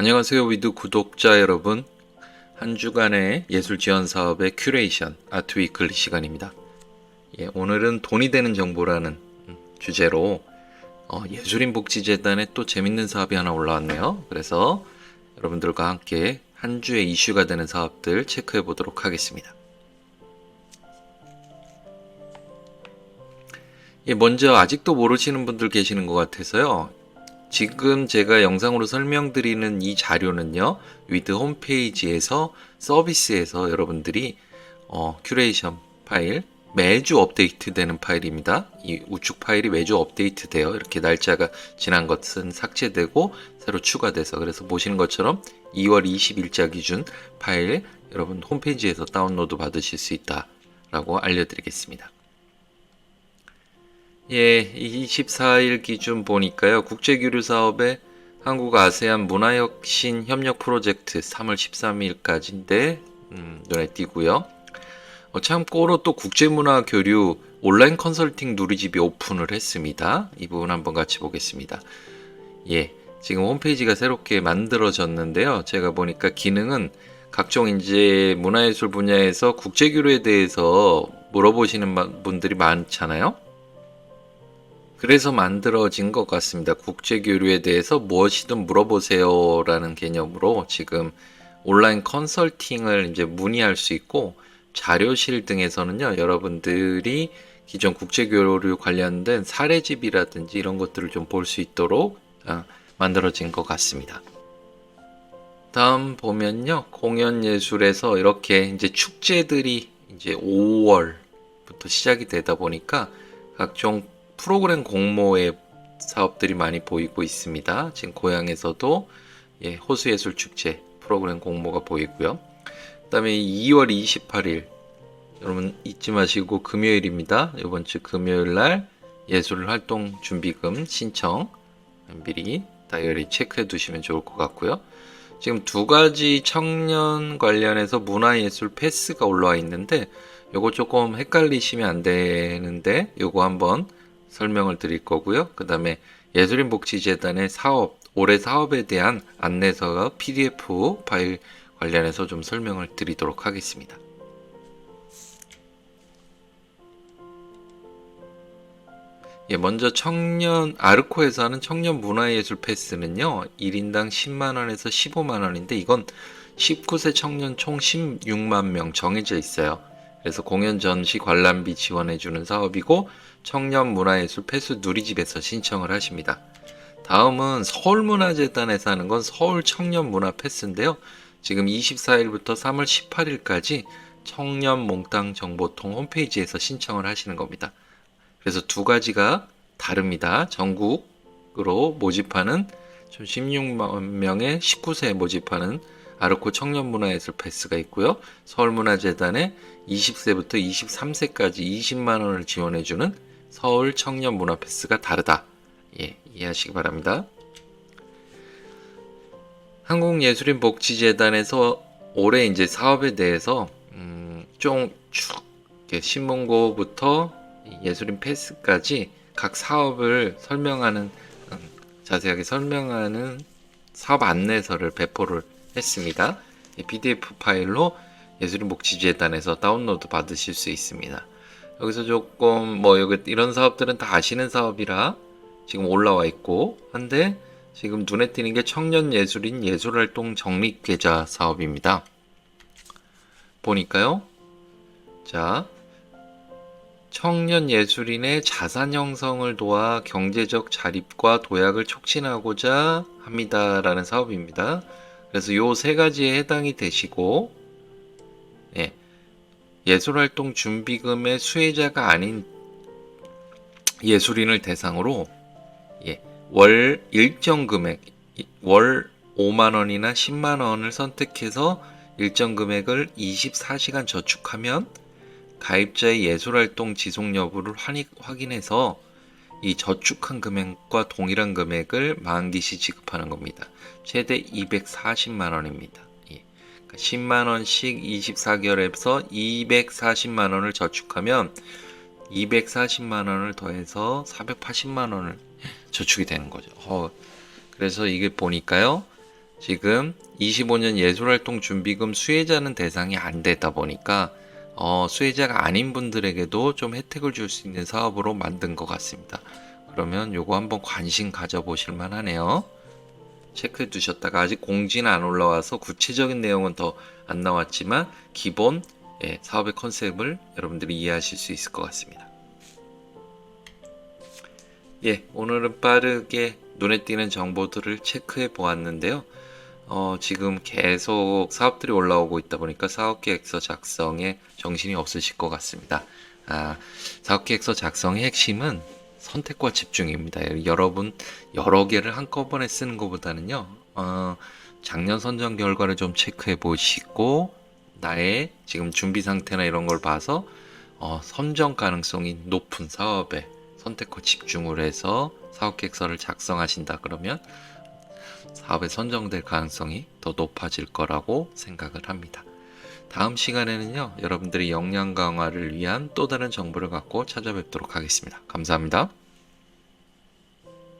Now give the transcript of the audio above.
안녕하세요 위드 구독자 여러분 한 주간의 예술 지원 사업의 큐레이션 아트 위클리 시간입니다. 예, 오늘은 돈이 되는 정보라는 음, 주제로 어, 예술인 복지재단에 또 재밌는 사업이 하나 올라왔네요. 그래서 여러분들과 함께 한 주에 이슈가 되는 사업들 체크해 보도록 하겠습니다. 예, 먼저 아직도 모르시는 분들 계시는 것 같아서요. 지금 제가 영상으로 설명드리는 이 자료는요, 위드 홈페이지에서 서비스에서 여러분들이 어, 큐레이션 파일 매주 업데이트 되는 파일입니다. 이 우측 파일이 매주 업데이트 돼요. 이렇게 날짜가 지난 것은 삭제되고 새로 추가돼서 그래서 보시는 것처럼 2월 20일자 기준 파일 여러분 홈페이지에서 다운로드 받으실 수 있다라고 알려드리겠습니다. 예, 24일 기준 보니까요. 국제교류 사업의 한국 아세안 문화혁신 협력 프로젝트 3월 13일까지인데 음, 눈에 띄고요. 어, 참고로 또 국제문화 교류 온라인 컨설팅 누리집이 오픈을 했습니다. 이 부분 한번 같이 보겠습니다. 예, 지금 홈페이지가 새롭게 만들어졌는데요. 제가 보니까 기능은 각종 이제 문화예술 분야에서 국제교류에 대해서 물어보시는 분들이 많잖아요. 그래서 만들어진 것 같습니다. 국제 교류에 대해서 무엇이든 물어보세요라는 개념으로 지금 온라인 컨설팅을 이제 문의할 수 있고 자료실 등에서는요, 여러분들이 기존 국제 교류 관련된 사례집이라든지 이런 것들을 좀 볼 수 있도록 어, 만들어진 것 같습니다. 다음 보면요, 공연 예술에서 이렇게 이제 축제들이 이제 5월부터 시작이 되다 보니까 각종 프로그램 공모의 사업들이 많이 보이고 있습니다. 지금 고향에서도 예, 호수예술 축제 프로그램 공모가 보이고요. 그 다음에 2월 28일 여러분 잊지 마시고 금요일입니다. 이번 주 금요일 날 예술 활동 준비금 신청 미리 다이어리 체크해 두시면 좋을 것 같고요. 지금 두 가지 청년 관련해서 문화예술 패스가 올라와 있는데 요거 조금 헷갈리시면 안 되는데 요거 한번 설명을 드릴 거고요. 그 다음에 예술인 복지재단의 사업, 올해 사업에 대한 안내서가 PDF 파일 관련해서 좀 설명을 드리도록 하겠습니다. 예, 먼저 청년, 아르코에서 하는 청년 문화예술 패스는요, 1인당 10만 원에서 15만 원인데, 이건 19세 청년 총 16만 명 정해져 있어요. 그래서 공연 전시 관람비 지원해 주는 사업이고, 청년 문화예술 패스 누리집에서 신청을 하십니다. 다음은 서울문화재단에서 하는 건 서울 청년 문화 패스인데요. 지금 24일부터 3월 18일까지 청년 몽땅 정보통 홈페이지에서 신청을 하시는 겁니다. 그래서 두 가지가 다릅니다. 전국으로 모집하는 16만 명의 19세 모집하는 아르코 청년문화예술 패스가 있고요. 서울문화재단에 20세부터 23세까지 20만 원을 지원해주는 서울 청년 문화 패스가 다르다. 예, 이해하시기 바랍니다. 한국예술인 복지재단에서 올해 이제 사업에 대해서 음, 좀쭉 신문고부터 예술인 패스까지 각 사업을 설명하는 음, 자세하게 설명하는 사업 안내서를 배포를 했습니다. PDF 파일로 예술인 복지재단에서 다운로드 받으실 수 있습니다. 여기서 조금 뭐 여기 이런 사업들은 다 아시는 사업이라 지금 올라와 있고 한데 지금 눈에 띄는 게 청년 예술인 예술활동 적립 계좌 사업입니다. 보니까요. 자, 청년 예술인의 자산 형성을 도와 경제적 자립과 도약을 촉진하고자 합니다라는 사업입니다. 그래서 요 세 가지에 해당이 되시고 예, 예술활동 준비금의 수혜자가 아닌 예술인을 대상으로 예, 월 일정 금액 월 5만 원이나 10만 원을 선택해서 일정 금액을 24시간 저축하면 가입자의 예술활동 지속 여부를 확인해서 이 저축한 금액과 동일한 금액을 만기시 지급하는 겁니다. 최대 240만 원입니다. 10만 원씩 24개월에서 240만 원을 저축하면 240만 원을 더해서 480만 원을 저축이 되는 거죠. 어, 그래서 이게 보니까요. 지금 25년 예술활동 준비금 수혜자는 대상이 안 되다 보니까 어, 수혜자가 아닌 분들에게도 좀 혜택을 줄 수 있는 사업으로 만든 것 같습니다. 그러면 요거 한번 관심 가져보실 만하네요. 체크해 두셨다가 아직 공지는 안 올라와서 구체적인 내용은 더 안 나왔지만 기본 예, 사업의 컨셉을 여러분들이 이해하실 수 있을 것 같습니다. 예, 오늘은 빠르게 눈에 띄는 정보들을 체크해 보았는데요. 어, 지금 계속 사업들이 올라오고 있다 보니까 사업계획서 작성에 정신이 없으실 것 같습니다. 아, 사업계획서 작성의 핵심은 선택과 집중입니다. 여러분 여러 개를 한꺼번에 쓰는 것보다는요. 어, 작년 선정 결과를 좀 체크해 보시고 나의 지금 준비 상태나 이런 걸 봐서 어, 선정 가능성이 높은 사업에 선택과 집중을 해서 사업 계획서를 작성하신다 그러면 사업에 선정될 가능성이 더 높아질 거라고 생각을 합니다. 다음 시간에는요, 여러분들이 역량 강화를 위한 또 다른 정보를 갖고 찾아뵙도록 하겠습니다. 감사합니다.